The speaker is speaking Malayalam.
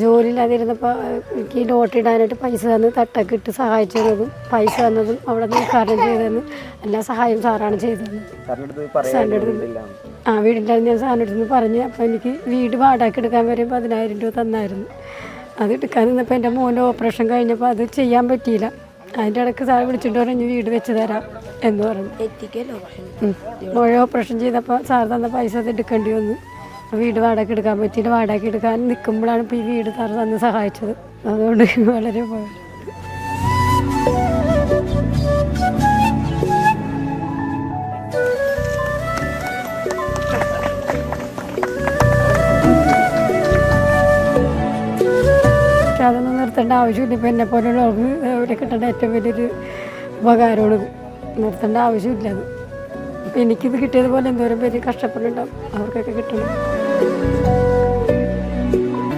ജോലിയില്ലാതിരുന്നപ്പോൾ എനിക്ക് ലോട്ട് ഇടാനായിട്ട് പൈസ തന്ന് തട്ടൊക്കെ ഇട്ട് സഹായിച്ചു തന്നതും പൈസ തന്നതും അവിടെ നിന്ന് ഉദ്ഘാടനം ചെയ്തതെന്ന് എല്ലാ സഹായവും സാറാണ് ചെയ്തത് സാറിന്റെ അടുത്ത് ആ വീടില്ലായിരുന്നു ഞാൻ സാറിന്റെ അടുത്ത് പറഞ്ഞ് അപ്പോൾ എനിക്ക് വീട് വാടക എടുക്കാൻ വരെ പതിനായിരം രൂപ തന്നായിരുന്നു. അത് എടുക്കാൻ നിന്നപ്പോൾ എന്റെ മോന്റെ ഓപ്പറേഷൻ കഴിഞ്ഞപ്പോൾ അത് ചെയ്യാൻ പറ്റിയില്ല. അതിന്റെ ഇടയ്ക്ക് സാർ വിളിച്ചിട്ട് പറഞ്ഞു വീട് വെച്ച് തരാം എന്ന് പറഞ്ഞു. മോഴ ഓപ്പറേഷൻ? ചെയ്തപ്പോൾ സാർ തന്ന പൈസ അത് എടുക്കേണ്ടി വന്നു. വീട് വാടക എടുക്കാൻ പറ്റിയില്ല. വാടക എടുക്കാൻ നിൽക്കുമ്പോഴാണ് ഇപ്പോൾ ഈ വീട് സാർ തന്ന് സഹായിച്ചത്. അതുകൊണ്ട് വളരെ ഉപകാരം. അതൊന്നും നിർത്തേണ്ട ആവശ്യമില്ല. ഇപ്പം എന്നെ പോലെയുള്ളവർക്ക് അവരെ കിട്ടേണ്ട ഏറ്റവും വലിയൊരു ഉപകാരമാണ്. നിർത്തേണ്ട ആവശ്യമില്ല അത്. എനിക്കിത് കിട്ടിയതുപോലെ എന്തോരം പേര് കഷ്ടപ്പെടുന്നുണ്ടാവും. അവർക്കൊക്കെ കിട്ടണം.